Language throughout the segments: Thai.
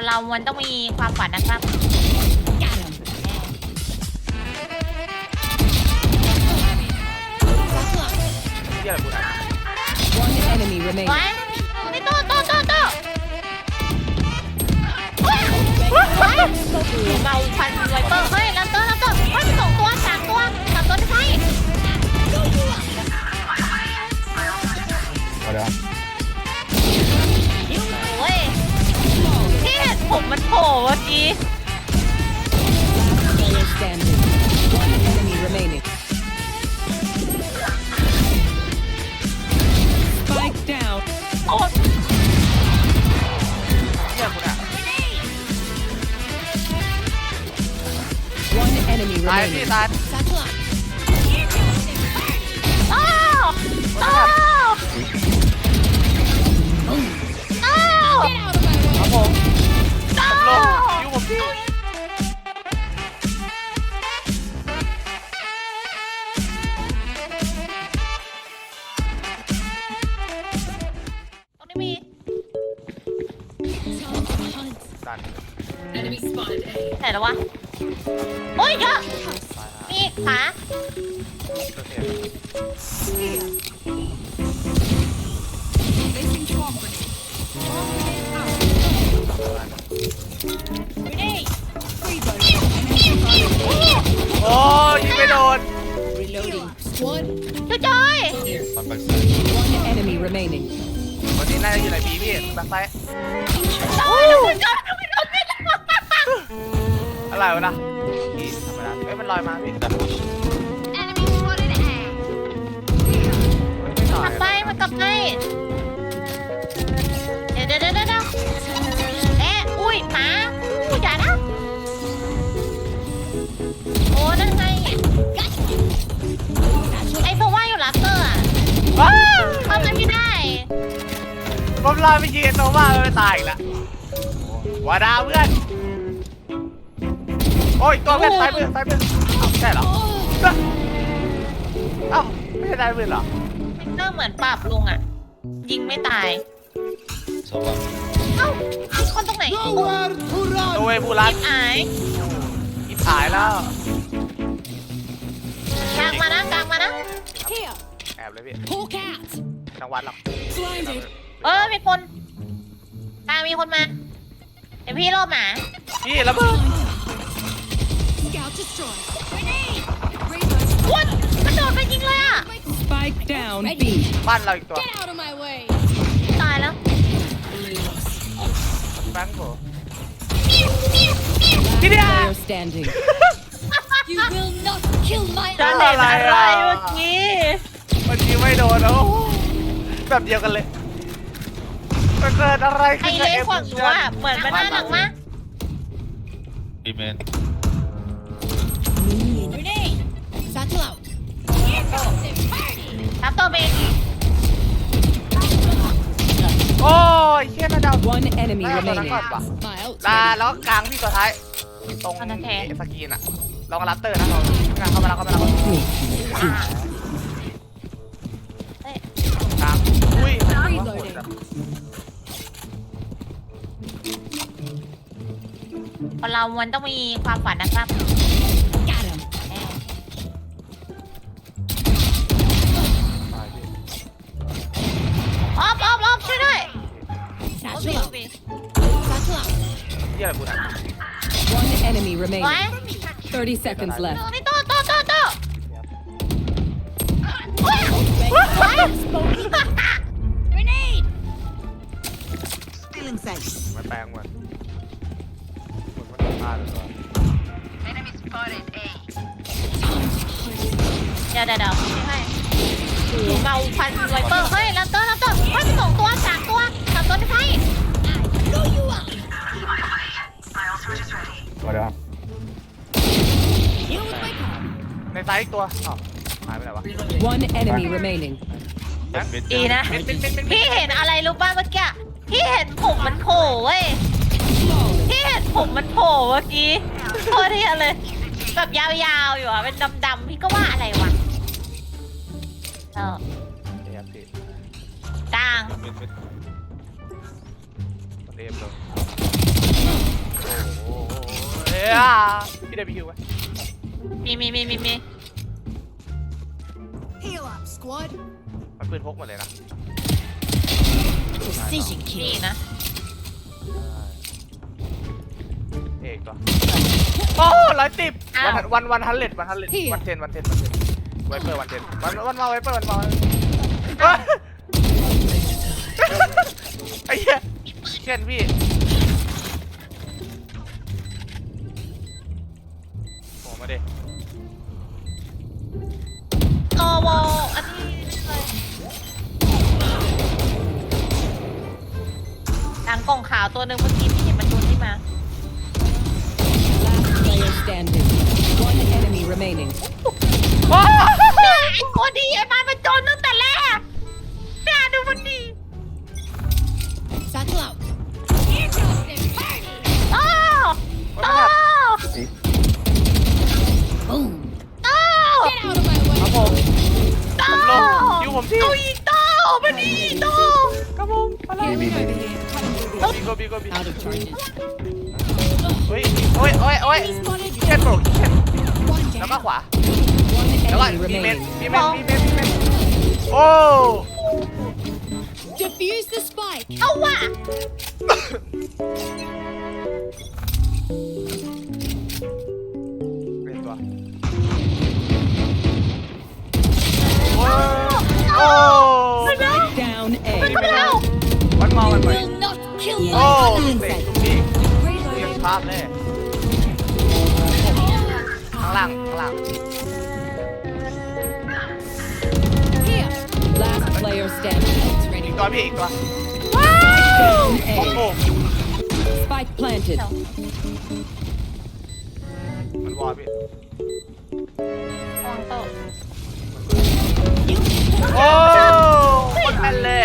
คนเรามันต้องมีความฝันนะครับเยี่ยอะไรกูนะ One enemy remaining. ไว้นี่โต้โต้โต้โต้เฮ้ยเฮ้ยเฮ้ยเมาพันไวเปอร์เฮ้ยายพี่ remaining. ตายอ้าวอ้าวอ้าวครับผมอ้าลงวคิวผมพี่ตรงนี้มี ตันไหนแล้ววะ โอ้ยเยอะ ตายฮะมีอีกขาโอเคอยู่นี่โอ้ยิงไม่โดนช่วยจอยปันปักซ้าย One enemy remaining. วันนี้น่าจะอยู่ไหนพี่พี่แบ็คไซด์จอยช่วยจอยช่วยจอยอะไรวะนะพี่ธ รรมดาเอ้ยมันลอยมาพี่ดับพุชไม่หน่อกลัยบไปมันกลับไปเดี๋ยวเดี๋ยวเดี๋ยวเดี๋ยวเอ๊ะอุ้ยหมาอุ้ยอย่านะโอ้นั่นไงไอ้ตัวว่าอยู่ลับเตอร์อะว้าวเข้าไปไม่ได้ผมลอยไปยิงไอ้โนว่าไม่ตายอีกละวาดาเพื่อน โอ้ยตัวเพื่อนตายเพื่อนตายเพื่อนอ้าวใช่เหรอเอ้าไม่ใช่ตายเพื่อนเหรอฟิกเตอร์เหมือนปรับลุงอะยิงไม่ตายสองวันเอ้ามีคนตรงไหนอุ๊ยโนเวบูรัสอายอิบหายแล้วกลางมานะกลางมานะแอบเลยพี่ Hawk out! จังหวัดหรอก Blinded! เออมีคนกลางมีคนมา เดี๋ยวพี่รอบหมาพี่ระเบิด Scout destroyed! Grenade! Rainbow's วุ้นมันโดดไปยิงเลยอะ Spike down B. บ้านเราอีกตัว Get out of my way! ตายแล้วแบงค์โผพี่เดีย Player standing. You will not kill my จะอะเห็นไรอะไรอะ เมื่อกี้มันยิงไม่โดนโอ้แบบเดียวกันเลยมันเกิดอะไรไอ้ขึ้นกับเล็กเอ็มขวางหนูอะ เหมือนมันน่าหนักมากดีเมน Satchel out! รับตัวเบงโอ้ยเชี่ยน่าจะเอา One enemy น่าจะเอาตัวนั้น remaining. ก่อนว่ะ My ult. ลาแล้วก็กลางพี่ตัวท้ายตรงเอสกีนอะลองรับเตอร์นะเราเข้ามาแล้วเข้ามาแล้วเฮ้ยกลางอุ้ย Reloading. คนเรามันต้องมีความฝันนะครับ เยี่ยอะไรกูนะ One enemy ไว้ remaining. 30 seconds โด left. นี่โตโตโตโตเฮ้ย Grenade! มันแปลงมันมันมันพลาดเลยว่ะเดี๋ยวเดี๋ยวเดี๋ยวไม่ให้หนูเมาพันไวเปอร์เฮ้ยลันเตอร์ลันเตอร์เฮ้ยสองตัวสามตัวสามตัวไม่ใช่ เอาเดี๋ยว Here with my car. ในซ้ายอีกตัวอ้าวหายไปไหนวะ One enemy remaining. เม็ดเม็ดดีนะเม็ดเม็ดเม็ดเม็ดพี่เห็นอะไรรู้ป่ะเมื่อกี้ พี่เห็นผมมันโผล่เว้ย พี่เห็นผมมันโผล่เมื่อกี้โคตรเที่ยเลย แบบยาวๆอยู่อะเป็นดำๆพี่ก็ว่าอะไรวะเออเรียบพี่กลางเม็ดเม็ดเรียบเลย อะพี่ได้พี่คิวไหมมีมีมีมีมี Heal up, squad. มันปืนพกหมดเลยนะ Precision มี kill. อีกนะ เอกตัวโอ้ร้อยสิบอ้าววันวันวันฮันเลดวันฮันเลดวันเทนวันเทนวันเทนไวเปอร์วันเทนวันวันมาไวเปอร์วันมาเฮ้ยไอ้เหี้ยเช่นพี่ ดิโอโวอันนี้เลยหลังกล่องขาวตัวหนึ่งเมื่อกี้พี่เห็นมันโดนที่มา Last player standing. One enemy remaining. โอ้เนี่ยไอ้ตัวดีไอ้มันเป็นโจรตั้งแต่แรกเนี่ยดูมันดี Satchel out. Airdrop them. Party. โอ้โอ้ Boom. ผมที่โตอีกโตมาดีโตครับผมอะไร Enemy remaining. บีโกบีโกบี Out of charges. เฮ้ยโอ้ยโอ้ยโอ้ย Enemy spotted. เช่นโปรเช่น One แล้วก็ down. ขวา One แล้วก็ enemy มีเมน remaining. มีเมนมีเมนมีเมนโอ้ Defuse the spike. เอาว่ะเป็นตัวโอ้ โอ้ Spike down มันก็ A. เอาวันมอวันใหม่ Will not kill โอ้ my เตะ insect. ทุกทีเรียงภาพเลยข้างล่างข้างล่าง Here. Last player standing. It's อี ready. กตัวพี่อีกตัว Down โอ้โห A. Spike planted. มันวอลพี่วางโต๊ะ โอ้คนแม่นเลย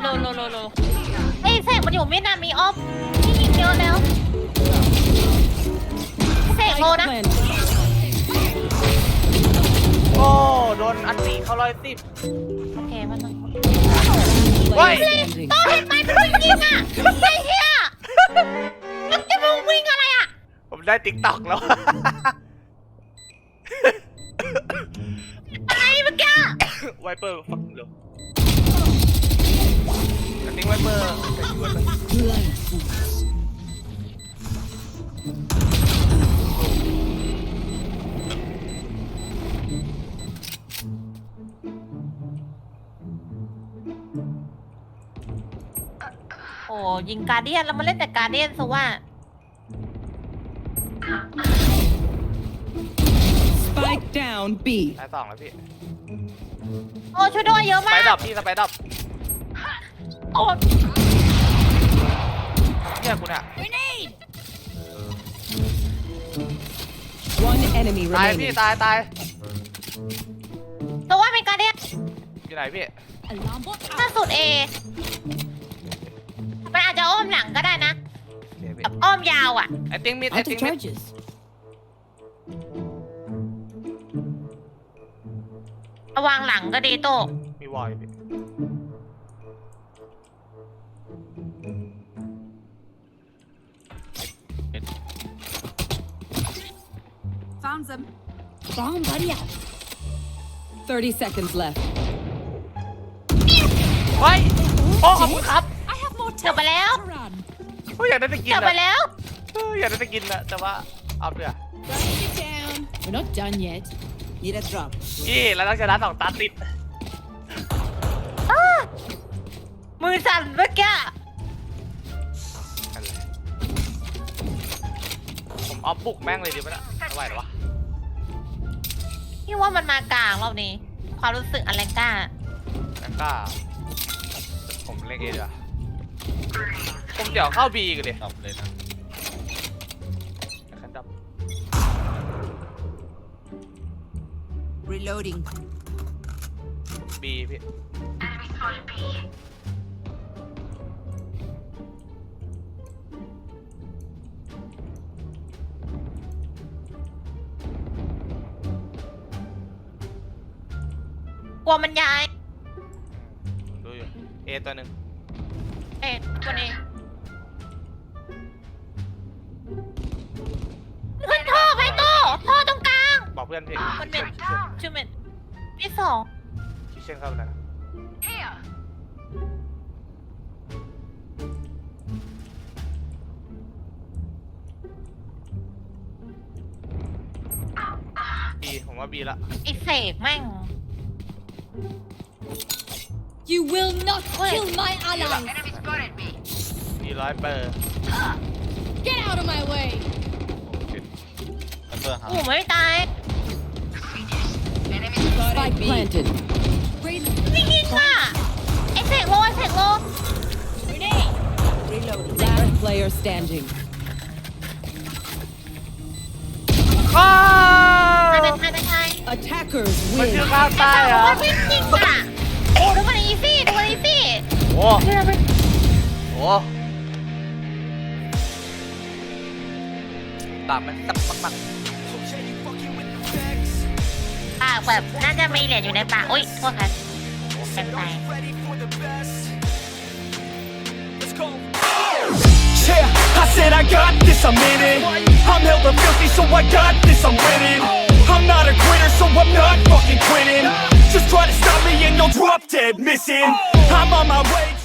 โลโลโลโลไอ้ยแสงมันอยู่มียนามีออฟนี่ยิงเยอะแล้วแสงโลนะโอ้โดนอันตีเขาร้อยสิบโอเคมันต้อง Player Wait. standing. ต่อเห็นไหมมันวิ่งยิงอะไอ้เหี้ยมันจะมึงวิ่งอะไรอะผมได้ติ๊กต็อกแล้ว อะไรเมื่อกี้ ไวเปอร์ฟักเร็วอันนี้ไวเปอร์ใส่ชุดไวเปอร์ Blind fools. โอ้ยิงการเดียนแล้วมาเล่นแต่การเดียนซะว่า Spike down B. สายสองแล้วพี่ โอ้ช่วยด้วยเยอะสมาไปกดับพี่สไปดับโอ้เนี่ยกูเนี่ย Grenade. One enemy ตายพี่ remaining. ตายตายตัวว่าเป็นการเดียนอยู่ไหนพี่ Alarm bot ถ้า out. สุดเอมันอาจจะอ้อมหลังก็ได้นะโอเคพี่แบบอ้อมยาวอะไอติ้งมิดไอ Out ติ้ง of มิด charges. ระวังหลังก็ดีโตมีวอลอยู่พี่ Bomb buddy out. 30 seconds left. เฮ้ยโอ้ขอบคุณครับ I have more เดี๋ยวไปแล้ว to run. โอ้ยอยากได้สกินเดี๋ยวไปอะแล้ว เอออยากได้สกินอะแต่ว่าเอาเถอะ Sit down. We're not done yet. Need a drop. พี่แล้วต้องชนะสองตาติด มือสั่นเมื่อกี้กันเลยผมออฟบุกแม่งเลยดีป่ะเนี่ยไม่ไหวหรอวะพี่ว่ามันมากลางรอบนี้ ความรู้สึกอะไรกล้า แล้วก็ผมเล่นเอดีกว่าผมเดี๋ยวเข้าบีกันดิดับเลยนะ Reloading. บีพี่กลัวมันย้ายผมดูอยู่ เอตัวหนึ่งเอ๊ะตัวนี้ เพื่อนพี่มันเป็นชื่อเป็นพี่สองพี่เช่นเข้าไปแล้วนะบีผมว่าบีละไอเสกแม่ง You will not kill my allies. บีร้อยเปอร์ Get out of my way. แอปเปิลหาโอ้ไม่ตาย Spike planted. ไม่ยิงอะไอเสกโลไอเสกโล Last player standing. อ้าตายวเป็นตายเป็นตาย Attackers มัน win. คือข้าวใต้เหรอว่าไม่จริงอะโอ้ดูมันอีซี่ดูมันอีซี่โอ้โหตามมันตักปักปัก ากแบบน่าจะมีเหรียญอยู่ในปากอุ้ยโทษครับเป็นไป Yeah, I said I got this, I'm in it I'm hella filthy, so I got this, I'm winning I'm not a quitter, so I'm not fucking quitting Just try to stop me and you'll drop dead missing I'm on my way